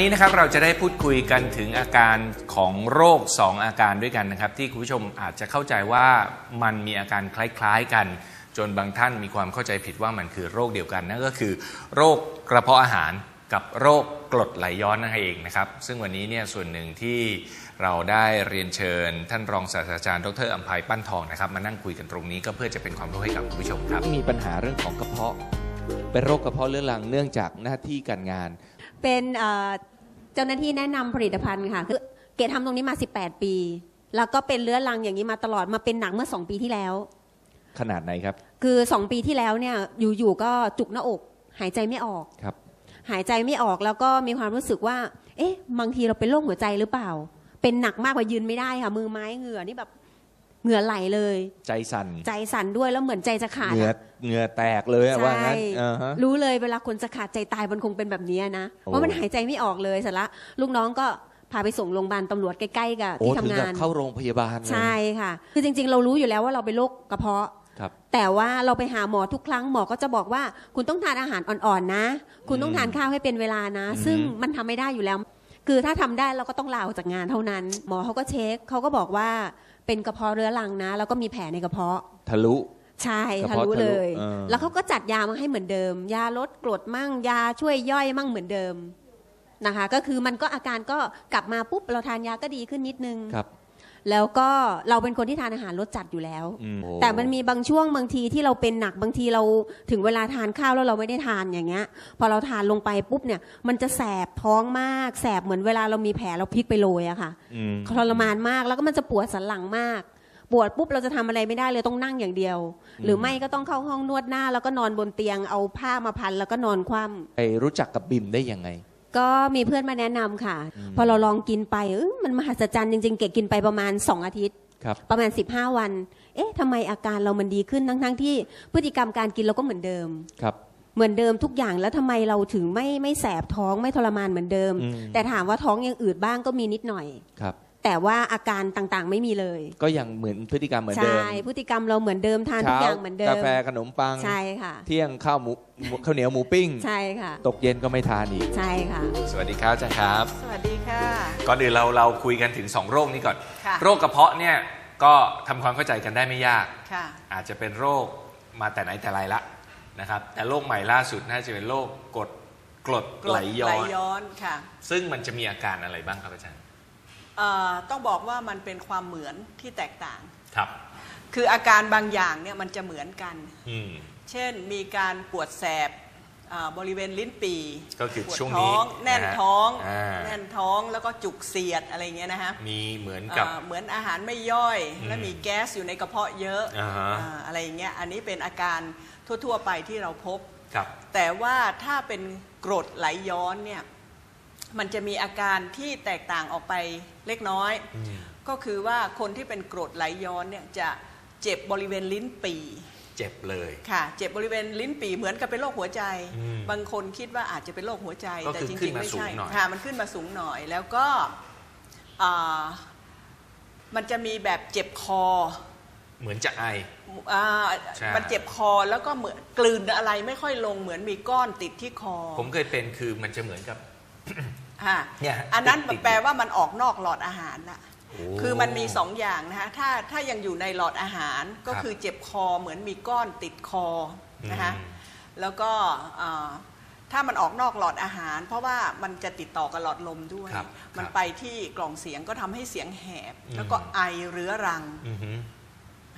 นี้นะครับเราจะได้พูดคุยกันถึงอาการของโรค 2 อาการด้วยกันนะครับ ที่คุณผู้ชมอาจจะเข้าใจว่ามันมีอาการคล้ายๆกัน จนบางท่านมีความเข้าใจผิดว่ามันคือโรคเดียวกันนั่นก็คือ โรคกระเพาะอาหารกับโรคกรดไหลย้อนนั่นเองนะครับ ซึ่งวันนี้เนี่ยส่วนหนึ่งที่เราได้เรียนเชิญ ท่านรองศาสตราจารย์ดรอัมภัยปั้นทองนะครับมานั่งคุยกันตรงนี้ก็เพื่อจะเป็นความรู้ให้กับคุณผู้ชมครับมีปัญหาเรื่องของกระเพาะ เป็นโรคกระเพาะเรื้อรังเนื่องจากหน้าที่การงาน เป็นเอ่อเจ้าหน้าที่แนะนำผลิตภัณฑ์ค่ะคือเกดทำตรงนี้มา 18 ปี แล้วก็เป็นเรื้อรังอย่างนี้มาตลอดมาเป็นหนักเมื่อ 2 ปีที่แล้ว ขนาดไหนครับ คือ 2 ปีที่แล้วเนี่ยอยู่ๆก็จุกหน้าอก หายใจไม่ออกครับ หายใจไม่ออกแล้วก็มีความรู้สึกว่า เอ๊ะบางทีเราเป็นโรคหัวใจหรือเปล่า เป็นหนักมากกว่ายืนไม่ได้ค่ะ มือไม้เหงื่อนี่แบบ เหงื่อไหลเลย ใจสั่นใจสั่นด้วยแล้วเหมือนใจจะขาดเหงื่ออะเหงื่อแตกเลยอะใช่ว่างั้นอ่าฮะรู้เลยเวลาคนจะขาดใจตายมันคงเป็นแบบนี้นะโอ้ว่ามันหายใจไม่ออกเลยเสร็จละลูกน้องก็พาไปส่งโรงพยาบาลตำรวจใกล้ๆกับโอ้ที่ถึงทำกับงานเข้าโรงพยาบาลเลยใช่ค่ะ คือจริง ๆ เรารู้อยู่แล้วว่าเราเป็นโรคกระเพาะครับแต่ว่าเราไปหาหมอทุกครั้งหมอก็จะบอกว่า คุณต้องทานอาหารอ่อนๆนะ คุณต้องทานข้าวให้เป็นเวลานะอืมซึ่งมันทำไม่ได้อยู่แล้ว คือถ้าทำได้เราก็ต้องลาออกจากงานเท่านั้น หมอเขาก็เช็คเขาก็บอกว่า เป็นกระเพาะเรื้อรังนะ แล้วก็มีแผลในกระเพาะ ทะลุ ใช่กระทะเพาะลุทะลุเลยเออ แล้วเขาก็จัดยามาให้เหมือนเดิม ยาลดกรดมั่ง ยาช่วยย่อยมั่งเหมือนเดิมนะคะ ก็คือมันก็อาการก็กลับมาปุ๊บเราทานยาก็ดีขึ้นนิดนึง ครับ แล้วก็เราเป็นคนที่ทานอาหารรสจัดอยู่แล้ว อืมโอ้ แต่มันมีบางช่วงบางทีที่เราเป็นหนักบางทีเราถึงเวลาทานข้าวแล้วเราไม่ได้ทานอย่างเงี้ย พอเราทานลงไปปุ๊บเนี่ย มันจะแสบท้องมากแสบเหมือนเวลาเรามีแผลเราพลิกไปโรยอะค่ะ อืม ทรมานมากแล้วก็มันจะปวดสันหลังมาก ปวดปุ๊บเราจะทำอะไรไม่ได้เลยต้องนั่งอย่างเดียว หรือไม่ก็ต้องเข้าห้องนวดหน้า แล้วก็นอนบนเตียงเอาผ้ามาพันแล้วก็นอนคว่ำ ไปรู้จักกับบิมได้ยังไง ก็มีเพื่อนมาแนะนำค่ะ พอเราลองกินไปเอ้ยมันมหัศจรรย์จริงๆ เกดกินไปประมาณ 2 อาทิตย์ครับประมาณ 15 วัน เอ๊ะทำไมอาการเรามันดีขึ้นทั้งๆที่พฤติกรรมการกินเราก็เหมือนเดิมครับเหมือนเดิมทุกอย่างแล้วทำไมเราถึงไม่ไม่แสบท้องไม่ทรมานเหมือนเดิมอืมแต่ถามว่าท้องยังอืดบ้างก็มีนิดหน่อยครับ แต่ว่าอาการต่างๆไม่มีเลย ก็ยังเหมือนพฤติกรรมเหมือนเดิมใช่พฤติกรรมเราเหมือนเดิมทานทุกอย่างเหมือนเดิกามแฟขนมปังใช่ค่ะ เที่ยงข้าวหมูหมูข้าวเหนียวหมูปิ้ง ใช่ค่ะ ตกเย็นก็ไม่ทานอีกใช่ค่ะ สวัสดีครับอาจารย์ครับ สวัสดีค่ะ ก่อนอื่นเราเราคุยกันถึง 2 โรคนี้ก่อนค่ะโรคกระเพาะเนี่ยก็ทำความเข้าใจกันได้ไม่ยากค่ะอาจจะเป็นโรคมาแต่ไหนแต่ไรละนะครับ แต่โรคใหม่ล่าสุดน่าจะเป็นโรคกรดกรดไหลย้อนย้อนค่ะซึ่งมันจะมีอาการอะไรบ้างครับอาจารย์ เอ่อต้องบอกว่ามันเป็นความเหมือนที่แตกต่าง ครับ คืออาการบางอย่างเนี่ยมันจะเหมือนกัน อืม เช่นมีการปวดแสบอ่าบริเวณลิ้นปีก็คือปวดช่วงนี้ท้องแน่นนะฮะท้องอ่า แน่นท้องแล้วก็จุกเสียดอะไรเงี้ยนะฮะมีเหมือนกับเอ่อเหมือนอาหารไม่ย่อย อืมและมีแก๊สอยู่ในกระเพาะเยอะอ่าฮะ อ่าอะไรอย่างเงี้ยอันนี้เป็นอาการทั่ว ๆ ไปที่เราพบ ครับ แต่ว่าถ้าเป็นกรดไหลย้อนเนี่ย มันจะมีอาการที่แตกต่างออกไปเล็กน้อยอืมก็คือว่าคนที่เป็นกรดไหลย้อนเนี่ยจะเจ็บบริเวณลิ้นปีเจ็บเลยค่ะ เจ็บบริเวณลิ้นปีเหมือนกับเป็นโรคหัวใจอืมบางคนคิดว่าอาจจะเป็นโรคหัวใจก็แต่คือจขึ้รินงๆมาไม่สูงใช่หน่อยค่ะมันขึ้นมาสูงหน่อย แล้วก็อ่ามันจะมีแบบเจ็บคอ เหมือนจะไออ่าใช่มันเจ็บคอแล้วก็เหมือนกลืนอะไรไม่ค่อยลงเหมือนมีก้อนติดที่คอ ผมเคยเป็นคือมันจะเหมือนกับ ค่ะเนี่ยฮะอันนั้นติดๆ แปลว่ามันออกนอกหลอดอาหารน่ะโอ้คือมันมีสองอย่างนะคะถ้าถ้ายังอยู่ในหลอดอาหารก็ครับคือเจ็บคอเหมือนมีก้อนติดคอนะคะอืม แล้วก็อ่าถ้ามันออกนอกหลอดอาหาร เพราะว่ามันจะติดต่อกับหลอดลมด้วย ครับมันครับไปที่กล่องเสียงก็ทำให้เสียงแหบอืมแล้วก็ไอเรื้อรัง อือฮึ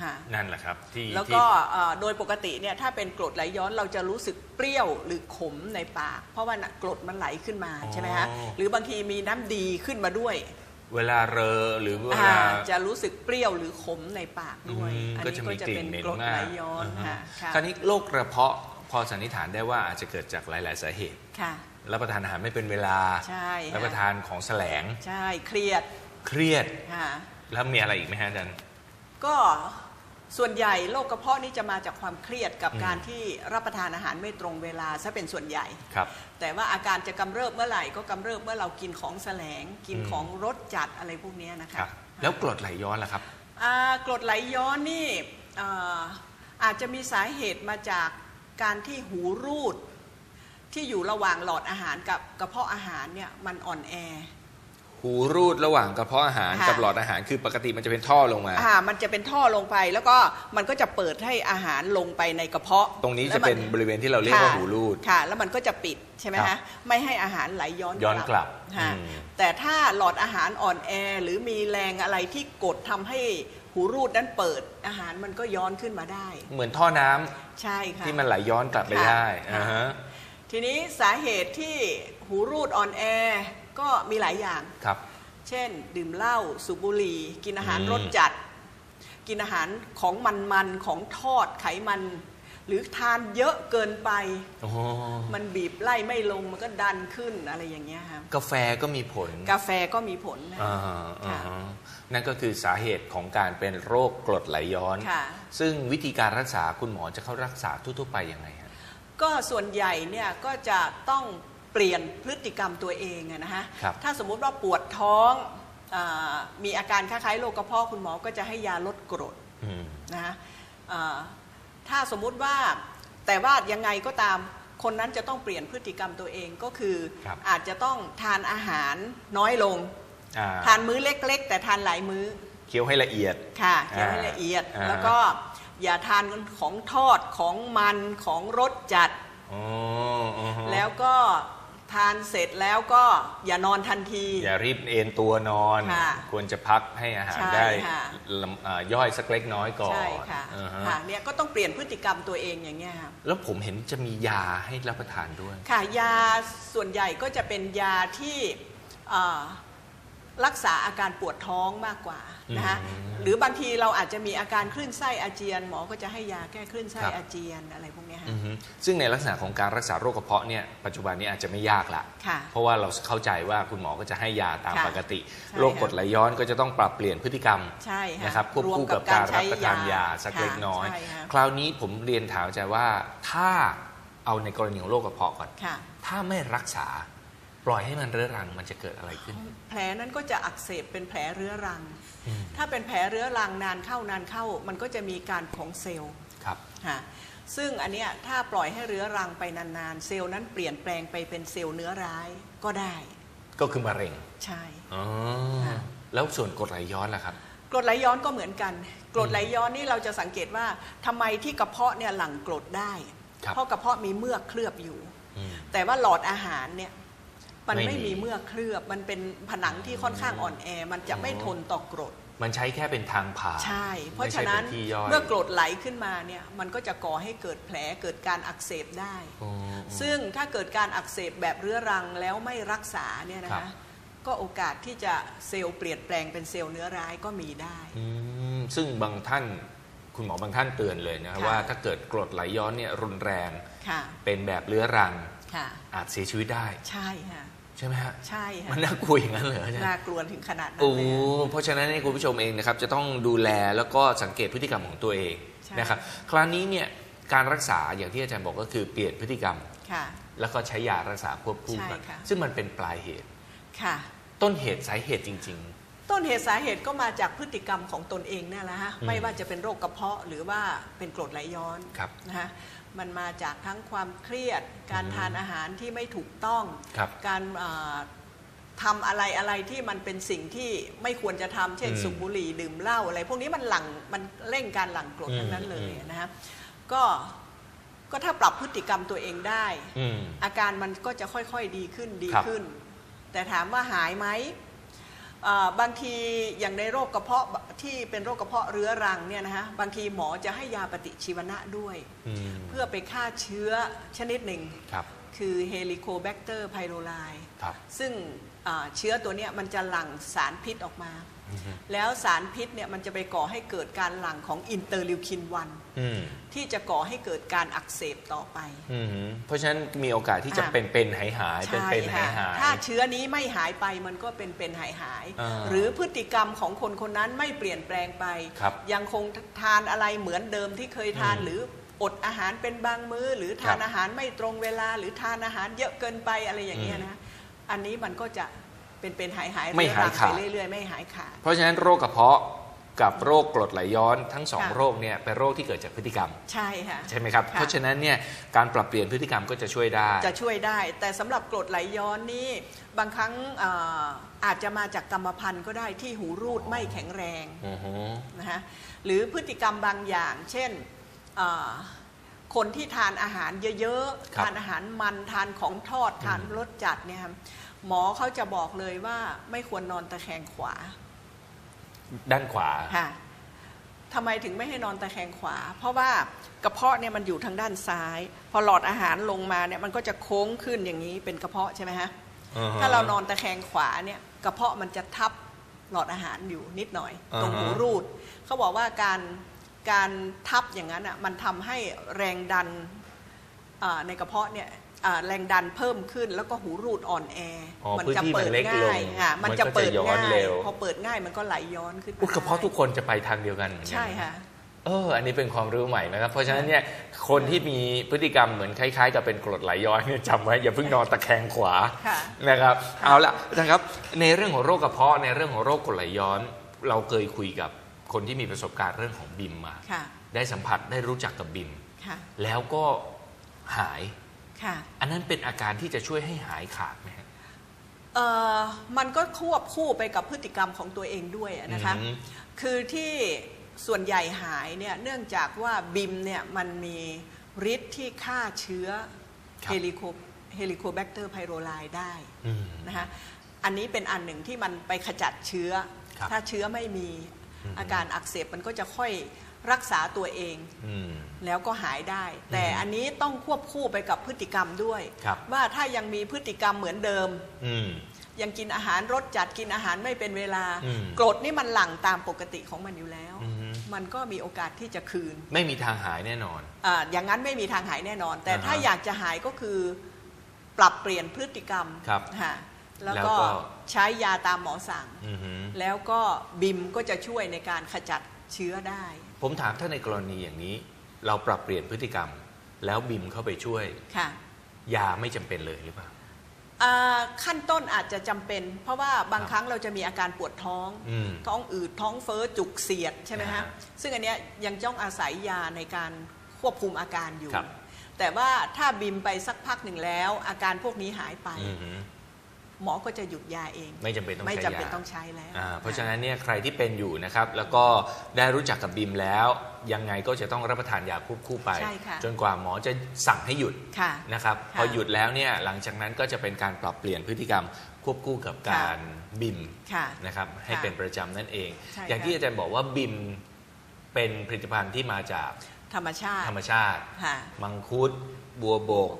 ค่ะ นั่นแหละครับที่แล้วที่ก็เอ่อโดยปกติเนี่ยถ้าเป็นกรดไหลย้อนเราจะรู้สึกเปรี้ยวหรือขมในปาก เพราะว่าน่ะกรดมันไหลขึ้นมาใช่ไหมฮะหรือบางทีมีน้ำดีขึ้นมาด้วยเวลาเรอหรือเวอ่าลา จะรู้สึกเปรี้ยวหรือขมในปากด้วย อืมอันก็นี้จะก็มีจะกลิ่เป็นนเหม็นกรดมาไหลกย้อนาฮะค่ะค่ะคราวนี้โรคกระเพาะพอสันนิษฐานได้ว่าอาจจะเกิดจากหลาย ๆ สาเหตุ ค่ะ รับประทานอาหารไม่เป็นเวลา ใช่ค่ะ รับประทานของแสลง ใช่เครียดเครียด ค่ะ แล้วมีอะไรอีกไหมฮะอาจารย์ ก็ส่วนใหญ่โรคกระเพาะนี่จะมาจากความเครียดกับอืม การที่รับประทานอาหารไม่ตรงเวลาซะเป็นส่วนใหญ่ ครับ แต่ว่าอาการจะกำเริบเมื่อไหร่ก็กำเริบเมื่อเรากินของแสลง กินอืม ของรสจัดอะไรพวกเนี้ยนะคคะรับ แล้วกรดไหลย้อนล่ะครับ อ่ากรดไหลย้อนนี่อ่าอาจจะมีสาเหตุมาจากการที่หูรูด ที่อยู่ระหว่างหลอดอาหารกับกระเพาะอาหารเนี่ยมันอ่อนแอ หูรูดระหว่างกระเพาะอาหารค่ะ กับหลอดอาหารคือปกติมันจะเป็นท่อลงมา อ่ามันจะเป็นท่อลงไปแล้วก็มันก็จะเปิดให้อาหารลงไปในกระเพาะตรงนี้แล้จะวมัเป็นบริเวณที่เราเรียกว่าหูรูด ค่ะ แล้วมันก็จะปิดใช่ไหมครัฮะบไม่ให้อาหารไหลย้อนย้อนกลับค่ะอืม แต่ถ้าหลอดอาหารอ่อนแอหรือมีแรงอะไรที่กดทำให้หูรูดนั้นเปิดอาหารมันก็ย้อนขึ้นมาได้ เหมือนท่อน้ำใช่ค่ะ ที่มันไหลย้อนกลับไปค่ะได้ค่ะ อ่าฮะ ทีนี้สาเหตุที่หูรูดอ่อนแอ ก็มีหลายอย่าง ครับ เช่น ดื่มเหล้าสูบบุหรี่กินอาหารอืม รสจัด กินอาหารของมันๆของทอดไขมัน หรือทานเยอะเกินไป โอ้มันบีบไล่ไม่ลงมันก็ดันขึ้นอะไรอย่างเงี้ยครับกาแฟก็มีผลกาแฟก็มีผลนะ อ่าอ่าค่ะนั่นก็คือสาเหตุของการเป็นโรคกรดไหลย้อน ค่ะ ซึ่งวิธีการรักษาคุณหมอจะเข้ารักษาทั่วๆไปยังไงฮะ ก็ส่วนใหญ่เนี่ยก็จะต้อง เปลี่ยนพฤติกรรมตัวเองอะนะฮะครับถ้าสมมุติว่าปวดท้องอามีอาการคล้ายๆโรคกระเพาะคุณหมอก็จะให้ยาลดกรดอืมนะฮะอ่าถ้าสมมุติว่าแต่ว่ายังไงก็ตามคนนั้นจะต้องเปลี่ยนพฤติกรรมตัวเองก็คือครับอาจจะต้องทานอาหารน้อยลง อ่าทานมื้อเล็กๆ แต่ทานหลายมื้อ เคี้ยวให้ละเอียด ค่ะเคี้ยวให้อ่าละเอียดอ่า แล้วก็อย่าทานของทอดของมันของรสจัด อ๋ออือฮะแล้วก็ ทานเสร็จแล้วก็อย่านอนทันที อย่ารีบเอนตัวนอน ค่ะควรจะพักให้อาหารใช่ได้ค่ะ ลำอ่าย่อยสักเล็กน้อยก่อนใช่ค่ะอ่าฮะค่ะเนี่ยก็ต้องเปลี่ยนพฤติกรรมตัวเองอย่างเงี้ยค่ะ แล้วผมเห็นจะมียาให้รับประทานด้วย ค่ะยาส่วนใหญ่ก็จะเป็นยาที่เอ่อ รักษาอาการปวดท้องมากกว่านะคะอืมหรือบางทีเราอาจจะมีอาการคลื่นไส้อาเจียน หมอก็จะให้ยาแก้คลื่นไส้ครับอาเจียนอะไรพวกเนี้ยค่ะอือฮึซึ่งในลักษณะของการรักษาโรคกระเพาะเนี่ยปัจจุบันนี้อาจจะไม่ยากละค่ะเพราะว่าเราเข้าใจว่าคุณหมอก็จะให้ยาตามค่ะปกติใช่โรคกรดไหลย้อนก็จะต้องปรับเปลี่ยนพฤติกรรมใช่ค่ะนะครับควบคู่กับรวมการใช้รับประทานยาสักค่ะเล็กน้อยใช่ค่ะคราวนี้ผมเรียนถามอาจารย์ว่าถ้าเอาในกรณีของโรคกระเพาะก่อนค่ะถ้าไม่รักษา ปล่อยให้มันเรื้อรังมันจะเกิดอะไรขึ้น แผลนั้นก็จะอักเสบเป็นแผลเรื้อรัง อืม ถ้าเป็นแผลเรื้อรังนานเข้านานเข้า มันก็จะมีการของเซลล์ ครับ ค่ะซึ่งอันเนี้ยถ้าปล่อยให้เรื้อรังไปนานๆ เซลล์นั้นเปลี่ยนแปลงไปเป็นเซลล์เนื้อร้ายก็ได้ก็คือมะเร็งใช่ อ๋อค่ะ แล้วส่วนกรดไหลย้อนล่ะครับ กรดไหลย้อนก็เหมือนกัน กรดไหลย้อนนี่เราจะสังเกตว่าทำไมที่กระเพาะเนี่ยหลั่งกรดได้ ครับ เพราะกระเพาะมีเมือกเคลือบอยู่ อืมแต่ว่าหลอดอาหารเนี่ย มันไม่ไม่มีมีเมือกเคลือบ มันเป็นผนังที่ค่อนข้างอ่อนแอ มันจะไม่อ๋อทนต่อกรด มันใช้แค่เป็นทางผ่านใช่ เพราะไม่ฉะใช่นั้นเป็นที่ย่อยเมื่อกรดไหลขึ้นมาเนี่ยมันก็จะก่อให้เกิดแผลเกิดการอักเสบได้อ๋อซึ่งถ้าเกิดการอักเสบแบบเรื้อรังแล้วไม่รักษาเนี่ยนะครัคะบก็โอกาสที่จะเซลล์เปลี่ยนแปลงเป็นเซลล์เนื้อร้ายก็มีได้อืมซึ่งบางท่านคุณหมอบางท่านเตือนเลยนะค่ะว่าถ้าเกิดกรดไหลย้อนเนี่ยรุนแรงค่ะเป็นแบบเรื้อรังค่ะอาจเสียชีวิตได้ ใช่ค่ะ ใช่ไหมฮะใช่ค่ะมันน่ากลัวอย่างนั้นเหรออาจารย์น่ากลัวถึงขนาดนั้นโอ้เลยอะเพราะฉะนั้นเนี่ยคุณผู้ชมเองนะครับจะต้องดูแลแล้วก็สังเกตพฤติกรรมของตัวเองใช่นะครับคราวนี้เนี่ยการรักษาอย่างที่อาจารย์บอกก็คือเปลี่ยนพฤติกรรม ค่ะ แล้วก็ใช้ยารักษาควบคู่กันใช่ค่ะ ซึ่งมันเป็นปลายเหตุ ค่ะ ต้นเหตุสาเหตุจริง ต้นเหตุสาเหตุก็มาจากพฤติกรรมของตนเองนั่นแหละฮะอืมไม่ว่าจะเป็นโรคกระเพาะหรือว่าเป็นกรดไหลย้อนครับนะฮะ มันมาจากทั้งความเครียด การอืมทานอาหารที่ไม่ถูกต้อง ครับการเอ่อทำอะไรอะไรที่มันเป็นสิ่งที่ไม่ควรจะทำเช่นอืมสูบบุหรี่ดื่มเหล้าอะไร พวกนี้มันหลั่งมันเร่งการหลั่งกรดอืมทั้งนั้นเลยอืม นะฮะ ก็ก็ถ้าปรับพฤติกรรมตัวเองได้ๆอืม อาการมันก็จะค่อยๆดีขึ้นดีครับ ขึ้น แต่ถามว่าหายไหมเอ่อ บางทีอย่างในโรคกระเพาะที่เป็นโรคกระเพาะเรื้อรังเนี่ยนะฮะบางทีหมอจะให้ยาปฏิชีวนะด้วยอืมเพื่อไปฆ่าเชื้อชนิดหนึ่งครับคือเฮลิโคแบคเตอร์ไพโรไลครับซึ่งอ่าเชื้อตัวเนี้ยมันจะหลั่งสารพิษออกมาอืม แล้วสารพิษเนี่ยมันจะไปก่อให้เกิดการหลั่งของอินเตอร์ลิวคินอืม1ที่จะก่อให้เกิดการอักเสบต่อไปอืมเพราะฉะนั้นมีโอกาสที่จะค่ะเป็นเป็นหายหายเป็นใช่เป็นหายค่ะหายถ้าเชื้อนี้ไม่หายไปมันก็เป็นเป็นหายหายอ่าหรือพฤติกรรมของคนคนนั้นไม่เปลี่ยนแปลงไปครับยังคงทานอะไรเหมือนเดิมที่เคยทานอืมหรืออดอาหารเป็นบางมือ้อ หรือทานครับอาหารไม่ตรงเวลา หรือทานอาหารเยอะเกินไปอะไรอย่างเงี้ยอืมนะอันนี้มันก็จะ เป็นเป็นหายหายไม่หายขาด ไปเรื่อยๆไม่หายขาด เพราะฉะนั้นโรคกระเพาะกับโรคกรดไหลย้อนทั้งสองค่ะ โรคเนี่ยเป็นโรคที่เกิดจากพฤติกรรม ใช่ค่ะ ใช่ไหมครับ ค่ะ เพราะฉะนั้นเนี่ยการปรับเปลี่ยนพฤติกรรมก็จะช่วยได้ จะช่วยได้ แต่สำหรับกรดไหลย้อนนี่บางครั้งเอ่ออาจจะมาจากกรรมพันธุ์ก็ได้ที่หูรูดไม่แข็งแรง อือฮึ นะฮะหรือพฤติกรรมบางอย่าง เช่นเอ่อคนที่ทานอาหารเยอะๆทานอาหารมันทานของทอดทานรสจัดเนี่ยครับ หมอเขาจะบอกเลยว่าไม่ควรนอนตะแคงขวา ด้านขวาค่ะทำไมถึงไม่ให้นอนตะแคงขวา เพราะว่ากระเพาะเนี่ยมันอยู่ทางด้านซ้าย พอหลอดอาหารลงมาเนี่ยมันก็จะโค้งขึ้นอย่างนี้เป็นกระเพาะใช่ไหมฮะอือฮะถ้าเรานอนตะแคงขวาเนี่ยกระเพาะมันจะทับหลอดอาหารอยู่นิดหน่อยอ่าฮะตรงหูรูด เขาบอกว่าการการทับอย่างนั้นอะมันทำให้แรงดันอ่าในกระเพาะเนี่ยอ่า แรงดันเพิ่มขึ้น แล้วก็หูรูดอ่อนแออ๋อมัพื้นจะที่มันเปิดเล็กลง่างยค่ะมันจะเปิดย้อนง่ายเร็วพอเปิดง่ายมันก็ไหลย้อนขึ้นอุ๊ยกระเพาะทุกคนจะไปทางเดียวกันเหมือนกัใช่ค่ะเออ อันนี้เป็นความรู้ใหม่นะครับ เพราะฉะนั้นเนี่ย คนที่มีพฤติกรรมเหมือนคล้ายๆ กับเป็นกรดไหลย้อนเนี่ยจำไว้อย่าเพิ่งนอนตะแคงขวาค่ะนะครับ เอาละนะครับ ในเรื่องของโรคกระเพาะในเรื่องของโรคกรดไหลย้อน เราเคยคุยกับคนที่มีประสบการณ์เรื่องของบิมมาค่ะได้สัมผัสได้รู้จักกับบิมค่ะแล้วก็หาย ค่ะอันนั้นเป็นอาการที่จะช่วยให้หายขาดไหมฮะ เอ่อมันก็ควบคู่ไปกับพฤติกรรมของตัวเองด้วยอะนะคะ อืม คือที่ส่วนใหญ่หายเนี่ยเนื่องจากว่าบิมเนี่ยมันมีฤทธิ์ที่ฆ่าเชื้อครับ เฮลิโคเฮลิโคแบคเตอร์ไพโรไลได้อืม นะคะอันนี้เป็นอันหนึ่งที่มันไปขจัดเชื้อ ครับถ้าเชื้อไม่มีอืม อาการอักเสบมันก็จะค่อย รักษาตัวเองอืมแล้วก็หายได้ แต่อันนี้ต้องควบคู่ไปกับพฤติกรรมด้วยครับว่าถ้ายังมีพฤติกรรมเหมือนเดิมอืมยังกินอาหารรสจัดกินอาหารไม่เป็นเวลาอืมกรดนี่มันหลั่งตามปกติของมันอยู่แล้วอือฮึมันก็มีโอกาสที่จะคืน ไม่มีทางหายแน่นอนอาอย่างนั้นไม่มีทางหายแน่นอน แต่อ่าฮะถ้าอยากจะหายก็คือปรับเปลี่ยนพฤติกรรมครับฮะแล้วแล้วก็ก็ใช้ยาตามหมอสั่งอือฮึแล้วก็บิมก็จะช่วยในการขจัดเชื้อได้ ผมถามถ้าในกรณีอย่างนี้ เราปรับเปลี่ยนพฤติกรรม แล้วบิมเข้าไปช่วย ค่ะยาไม่จำเป็นเลยหรือเปล่า อ่าขั้นต้นอาจจะจำเป็น เพราะว่าบางครับครั้งเราจะมีอาการปวดท้อง อืม ท้องอืดท้องเฟ้อจุกเสียดใช่ไหมอ่าฮะฮะซึ่งอันเนี้ยยังจ้องอาศัยยาในการควบคุมอาการอยู่ ครับ แต่ว่าถ้าบิมไปสักพักหนึ่งแล้ว อาการพวกนี้หายไป อือฮึ หมอก็จะหยุดยาเอง ไม่จำเป็นต้องไม่ใช้จำเป็นยาต้องใช้แล้วอ่าเพราะฉะนั้นเนี่ยใครที่เป็นอยู่นะครับ แล้วก็ได้รู้จักกับบิมแล้ว ยังไงก็จะต้องรับประทานยาควบคู่ไป ใช่ค่ะ จนกว่าหมอจะสั่งให้หยุดค่ะ นะครับค่ะ พอหยุดแล้วเนี่ยหลังจากนั้นก็จะเป็นการปรับเปลี่ยนพฤติกรรมควบคู่กับการบิม ค่ะ นะครับให้ค่ะเป็นประจำนั่นเอง ใช่อย่างที่ค่ะ อาจารย์บอกว่าบิมเป็นผลิตภัณฑ์ที่มาจากธรรมชาติธรรมชาติ ค่ะ มังคุด บัวบก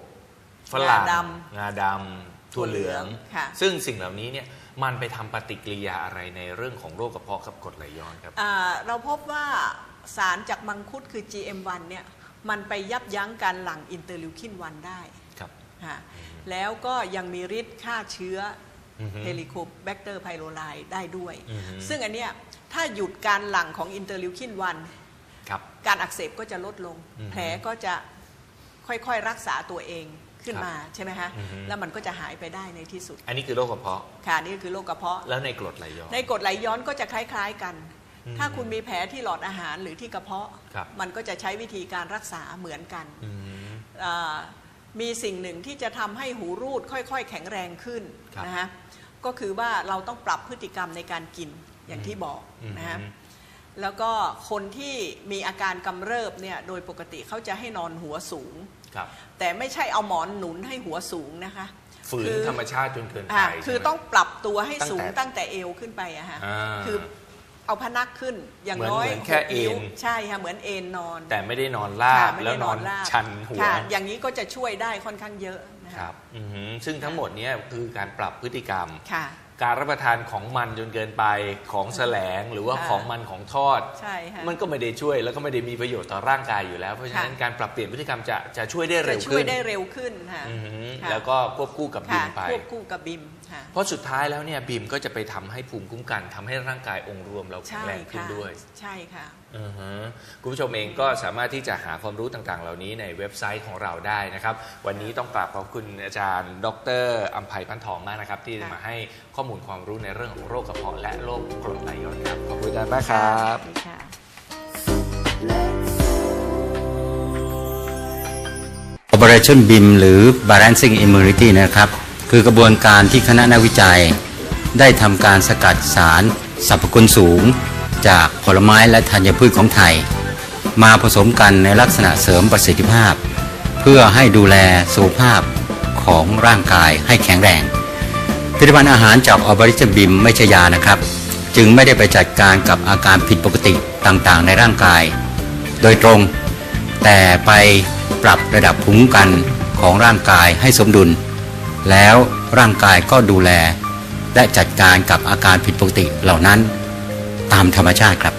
ฝรั่งงาดงาดำ ถั่วเหลือง ค่ะซึ่งสิ่งเหล่านี้เนี่ยมันไปทำปฏิกิริยาอะไรในเรื่องของโรคกระเพาะกับกรดไหลย้อนครับ อ่าเราพบว่าสารจากมังคุดคือ GM1 เนี่ยมันไปยับยั้งการหลั่งอินเตอร์ลิวคิน1ได้ครับ ค่ะแล้วก็ยังมีฤทธิ์ฆ่าเชื้อออฮึเฮลิโคแบคเตอร์ไพโรไลได้ด้วย อือฮึ ซึ่งอันเนี้ยถ้าหยุดการหลั่งของอินเตอร์ลิวคินครับ1การอักเสบก็จะลดลง อือฮึแผลก็จะค่อยๆรักษาตัวเอง ขึ้นมาใช่ไหมฮะอือฮึแล้วมันก็จะหายไปได้ในที่สุด อันนี้คือโรคกระเพาะค่ะนี่คือโรคกระเพาะแล้วในกรดไหลย้อนในกรดไหลย้อนก็จะคล้าย ๆกันอืมถ้าคุณมีแผลที่หลอดอาหารหรือที่กระเพาะครับมันก็จะใช้วิธีการรักษาเหมือนกันอืมอ่ามีสิ่งหนึ่งที่จะทำให้หูรูดค่อย ๆ แข็งแรงขึ้นครับนะฮะก็คือว่าเราต้องปรับพฤติกรรมในการกินอย่างที่บอกอืมนะฮะแล้วก็คนที่มีอาการกำเริบเนี่ยโดยปกติเขาจะให้นอนหัวสูง ครับ แต่ไม่ใช่เอาหมอนหนุนให้หัวสูงนะคะ ฝืนคือ ธรรมชาติจนเกินไปอ่าใช่ไหมคือต้องปรับตัวให้สูงตั้ตั้งงแต่แต่เอวขึ้นไปอะฮะอ่าคือเอาพนักขึ้นอย่างเหมือนน้อยเหมือนแค่หกวเอน ใช่ค่ะเหมือนเอนนอนแต่ไม่ได้นอนราค่ะบ ไม่แล้วได้นอนราบชันหัว ค่ะอย่างนี้ก็จะช่วยได้ค่อนข้างเยอะนะคคะรับอือหือซึ่งทั้งหมดเนี้คือการปรับพฤติกรรม ค่ะ การรับประทานของมันจนเกินไปของแสลงหรือว่าอ่าของมันของทอด ใช่ค่ะ มันก็ไม่ได้ช่วยแล้วก็ไม่ได้มีประโยชน์ต่อร่างกายอยู่แล้ว เพราะฉะนั้นค่ะการปรับเปลี่ยนพฤติกรรมจะจะช่วยได้จะเร็วช่วขึ้ยนได้เร็วขึ้นค่ะอือหือค่ะแล้วก็ควบคู่กับบิค่ะมไปควบคู่กับบิมค่ะเพราะสุดท้ายแล้วเนี่ยบีมก็จะไปทำให้ภูมิคุ้มกันทำให้ร่างกายองค์รวมเราแข็งใช่แรงขึ้นค่ะด้วย ใช่ค่ะอือฮะ คุณผู้ชมเองก็สามารถที่จะหาความรู้ต่างๆ เหล่านี้ในเว็บไซต์ของเราได้นะครับ วันนี้ต้องกราบขอบคุณอาจารย์ ดรอัมภัยพันทองมากนะครับ ที่มาให้ข้อมูลความรู้ในเรื่องของโรคกระเพาะและโรคกรดไหลย้อนครับขอบคุณอาจารย์มากครับสวัสดีค่ะ Operation BIM หรือ Balancing Immunity นะครับ คือกระบวนการที่คณะนักวิจัย ได้ทำการสกัดสารสรรพคุณสูง จากผลไม้และธัญพืชของไทย มาผสมกันในลักษณะเสริมประสิทธิภาพ เพื่อให้ดูแลสุขภาพของร่างกายให้แข็งแรงผลิตภัณฑ์อาหารจากออบริชบิมไม่ใช่ยานะครับ จึงไม่ได้ไปจัดการกับอาการผิดปกติต่างๆ ในร่างกาย โดยตรง แต่ไปปรับระดับภูมิคุ้มกันของร่างกายให้สมดุล แล้วร่างกายก็ดูแลและจัดการกับอาการผิดปกติเหล่านั้น ตามธรรมชาติครับ